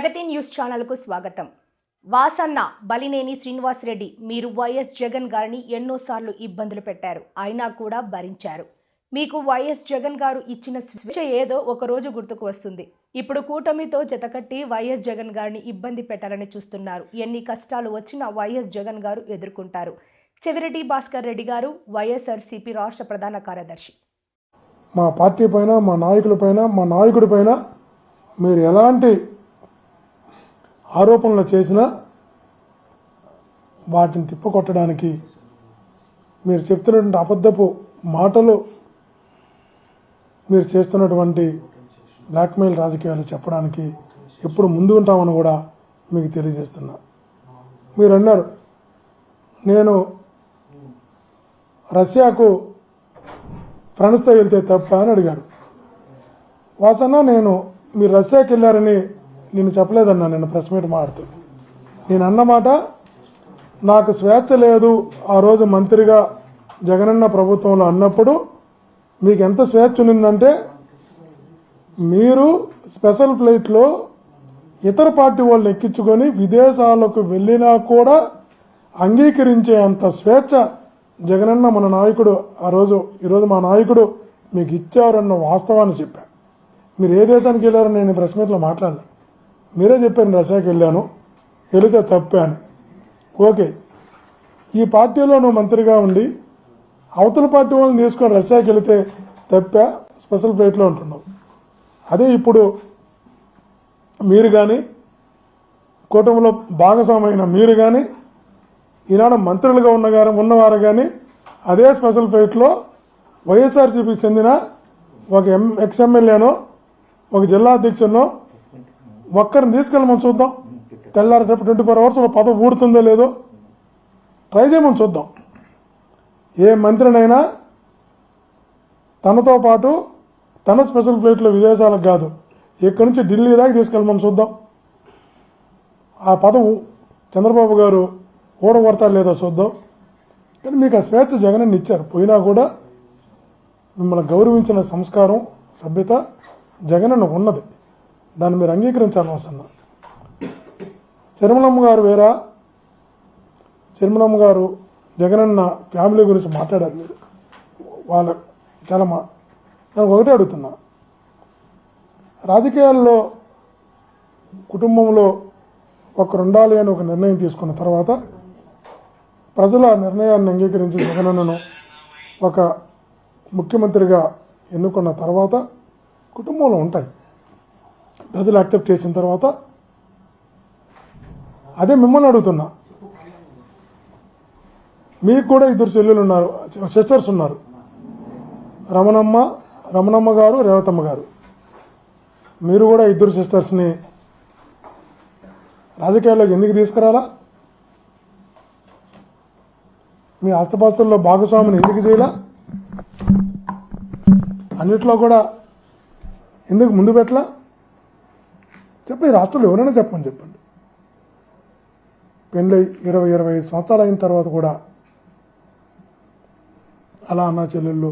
ప్రగతి news ఛానల్కు స్వాగతం. వాసన్న బలినేని శ్రీనివాసరెడ్డి మీరు వైఎస్ జగన్ గారిని ఎన్నోసార్లు ఇబ్బందులు పెట్టారు. అయినా కూడా భరించారు. మీకు వైఎస్ జగన్ గారు ఇచ్చిన స్వేచ్ఛ ఏదో ఒక రోజు గుర్తుకు వస్తుంది. ఇప్పుడు కూటమితో జతకట్టి వైఎస్ జగన్ గారిని ఇబ్బంది పెట్టాలని చూస్తున్నారు. ఎన్ని కష్టాలు వచ్చినా వైఎస్ జగన్ గారు ఎదుర్కొంటారు. చెవిరెడ్డి భాస్కర్ రెడ్డి గారు వైఎస్ఆర్సీపీ రాష్ట్ర ప్రధాన కార్యదర్శి. మా పార్టీ పైన మా నాయకుల పైన మా నాయకుడి పైన మీరు ఎలాంటి ఆరోపణలు చేసినా వాటిని తిప్పకొట్టడానికి మీరు చెప్తున్నటువంటి అబద్ధపు మాటలు మీరు చేస్తున్నటువంటి బ్లాక్మెయిల్ రాజకీయాలు చెప్పడానికి ఎప్పుడు ముందు ఉంటామని కూడా మీకు తెలియజేస్తున్నా. మీరు అన్నారు నేను రష్యాకు ఫ్రెండ్స్తో వెళ్తే తప్ప అని అడిగారు. వాసన్న నేను మీరు రష్యాకి వెళ్ళారని నేను చెప్పలేదన్నా నేను ప్రెస్ మీట్ మాడుతూ నేను అన్నమాట నాకు స్వేచ్ఛ లేదు ఆ రోజు మంత్రిగా జగనన్న ప్రభుత్వంలో అన్నప్పుడు మీకు ఎంత స్వేచ్ఛ ఉన్నిందంటే మీరు స్పెషల్ ఫ్లైట్లో ఇతర పార్టీ వాళ్ళు ఎక్కించుకొని విదేశాలకు వెళ్ళినా కూడా అంగీకరించే అంత స్వేచ్ఛ జగనన్న మన నాయకుడు ఆ రోజు ఈరోజు మా నాయకుడు మీకు ఇచ్చారన్న వాస్తవాన్ని చెప్పాను మీరు ఏ దేశానికి వెళ్ళారో నేను ప్రెస్ మీట్లో మాట్లాడలే మీరే చెప్పారు రష్యాకి వెళ్ళాను. వెళితే తప్పే అని. ఓకే. ఈ పార్టీలో నువ్వు మంత్రిగా ఉండి అవతల పార్టీ వాళ్ళని తీసుకొని రష్యాకి వెళితే తప్పే స్పెషల్ ఫ్లైట్లో ఉంటున్నావు. అదే ఇప్పుడు మీరు కానీ కూటమిలో భాగస్వామైన మీరు కానీ ఈనాడు మంత్రులుగా ఉన్న గారు ఉన్నవారు కానీ అదే స్పెషల్ ఫ్లైట్లో వైఎస్ఆర్సీపీకి చెందిన ఒక ఎం ఎక్స్ఎమ్మెల్యేనో ఒక జిల్లా అధ్యక్షునో ఒక్కరిని తీసుకెళ్ళమని చూద్దాం. తెల్లారేటప్పుడు ట్వంటీ ఫోర్ అవర్స్లో పదవి ఊడుతుందో లేదో ట్రై చేయమని చూద్దాం. ఏ మంత్రినైనా తనతో పాటు తన స్పెషల్ ఫ్లైట్లో విదేశాలకు కాదు ఇక్కడి నుంచి ఢిల్లీ దాకా తీసుకెళ్ళమని చూద్దాం. ఆ పదవు చంద్రబాబు గారు ఊడగొడతారు లేదో చూద్దాం. కానీ మీకు ఆ స్వేచ్ఛ జగన్ ఇచ్చారు. పోయినా కూడా మిమ్మల్ని గౌరవించిన సంస్కారం సభ్యత జగనన్న ఉన్నది. దాన్ని మీరు అంగీకరించాలి వసన్న చిరుమలమ్మ గారు వేరా? చిరుమలమ్మ గారు జగనన్న ఫ్యామిలీ గురించి మాట్లాడారు మీరు. వాళ్ళ చాలా మా నేను ఒకటే అడుగుతున్నా. రాజకీయాల్లో కుటుంబంలో ఒకరు ఉండాలి అని ఒక నిర్ణయం తీసుకున్న తర్వాత ప్రజలు ఆ నిర్ణయాన్ని అంగీకరించి జగనన్నను ఒక ముఖ్యమంత్రిగా ఎన్నుకున్న తర్వాత కుటుంబంలో ఉంటాయి. ప్రజలు యాక్సెప్ట్ చేసిన తర్వాత అదే మిమ్మల్ని అడుగుతున్నా. మీకు కూడా ఇద్దరు చెల్లెలు ఉన్నారు సిస్టర్స్ ఉన్నారు. రమణమ్మ రమణమ్మ గారు రేవతమ్మ గారు. మీరు కూడా ఇద్దరు సిస్టర్స్ని రాజకీయాల్లోకి ఎందుకు తీసుకురాలా? మీ ఆస్తిపాస్తుల్లో భాగస్వామిని ఎందుకు చేయాల? అన్నిట్లో కూడా ఎందుకు ముందు పెట్టలా? చెప్పి ఈ రాష్ట్రంలో ఎవరైనా చెప్పమని చెప్పండి. పెళ్ళై ఇరవై ఇరవై ఐదు సంవత్సరాలు అయిన తర్వాత కూడా అలా అన్న చెల్లెళ్ళు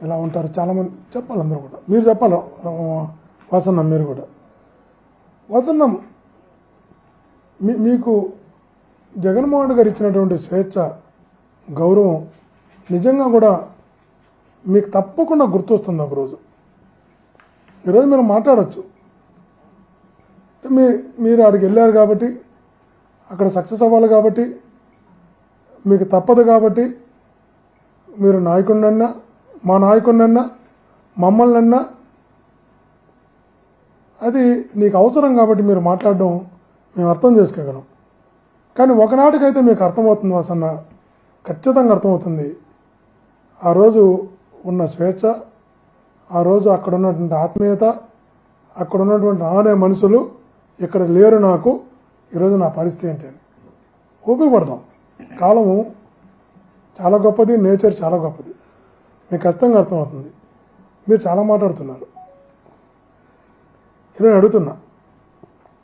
ఎలా ఉంటారు చాలామంది చెప్పాలి అందరూ కూడా. మీరు చెప్పాలి వసన్నం మీరు కూడా. వసన్నం మీ మీకు జగన్మోహన్ గారు ఇచ్చినటువంటి స్వేచ్ఛ గౌరవం నిజంగా కూడా మీకు తప్పకుండా గుర్తొస్తుంది ఒకరోజు. ఈరోజు మీరు మాట్లాడచ్చు. మీ మీరు అక్కడికి వెళ్ళారు కాబట్టి అక్కడ సక్సెస్ అవ్వాలి కాబట్టి మీకు తప్పదు కాబట్టి మీరు నాయకుడినన్నా మా నాయకుడినన్నా మమ్మల్నన్నా అది నీకు అవసరం కాబట్టి మీరు మాట్లాడడం మేము అర్థం చేసుకోగలం. కానీ ఒకనాటికైతే మీకు అర్థమవుతుంది వాసన్న ఖచ్చితంగా అర్థమవుతుంది. ఆ రోజు ఉన్న స్వేచ్ఛ ఆ రోజు అక్కడ ఉన్నటువంటి ఆత్మీయత అక్కడ ఉన్నటువంటి ఆనే మనుషులు ఇక్కడ లేరు నాకు ఈరోజు నా పరిస్థితి ఏంటి అని. ఓపిక కాలము చాలా గొప్పది నేచర్ చాలా గొప్పది. మీకు ఖచ్చితంగా అర్థమవుతుంది. మీరు చాలా మాట్లాడుతున్నారు. నేను అడుగుతున్నా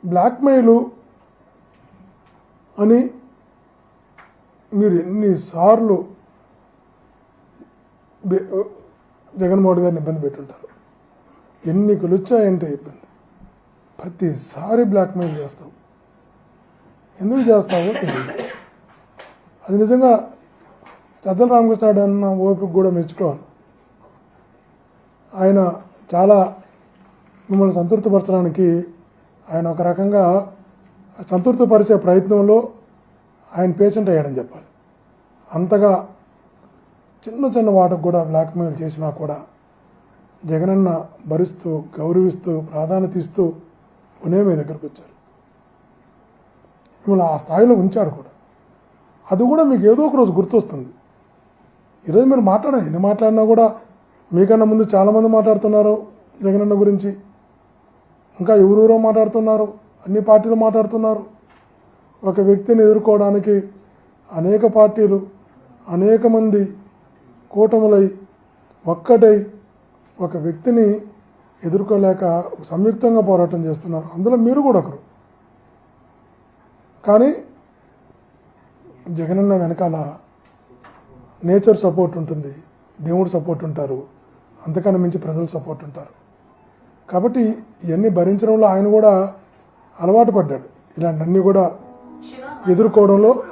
బ్లాక్మెయిలు అని మీరు ఎన్నిసార్లు జగన్మోహన్ గారిని ఇబ్బంది పెట్టుంటారు? ఎన్ని కొలుచ్చాయంటే ఇబ్బంది. ప్రతిసారి బ్లాక్మెయిల్ చేస్తావు ఎందుకు చేస్తావో తెలియదు. అది నిజంగా చద్దల రామకృష్ణాడు అన్న ఓపిక కూడా మెచ్చుకోవాలి. ఆయన చాలా మిమ్మల్ని సంతృప్తిపరచడానికి ఆయన ఒక రకంగా సంతృప్తిపరిచే ప్రయత్నంలో ఆయన పేషెంట్ అయ్యాడని చెప్పాలి. అంతగా చిన్న చిన్న వాటికి కూడా బ్లాక్మెయిల్ చేసినా కూడా జగనన్న భరిస్తూ గౌరవిస్తూ ప్రాధాన్యత ఇస్తూ పునే మీ దగ్గరకు వచ్చారు. మిమ్మల్ని ఆ స్థాయిలో ఉంచాడు కూడా. అది కూడా మీకు ఏదో ఒక రోజు గుర్తొస్తుంది. ఈరోజు మీరు మాట్లాడండి ఎన్ని మాట్లాడినా కూడా మీకన్నా ముందు చాలామంది మాట్లాడుతున్నారు జగనన్న గురించి. ఇంకా ఎవరెవరో మాట్లాడుతున్నారు అన్ని పార్టీలు మాట్లాడుతున్నారు. ఒక వ్యక్తిని ఎదుర్కోవడానికి అనేక పార్టీలు అనేక మంది కూటములై ఒక్కటై ఒక వ్యక్తిని ఎదుర్కోలేక సంయుక్తంగా పోరాటం చేస్తున్నారు. అందులో మీరు కూడా ఒకరు. కానీ జగనన్న వెనకాల నేచర్ సపోర్ట్ ఉంటుంది. దేవుడు సపోర్ట్ ఉంటారు. అంతకన్నా మించి ప్రజలు సపోర్ట్ ఉంటారు. కాబట్టి ఇవన్నీ భరించడంలో ఆయన కూడా అలవాటు పడ్డాడు. ఇలాంటివన్నీ కూడా ఎదుర్కోవడంలో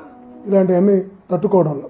ఇలాంటివన్నీ తట్టుకోవడంలో.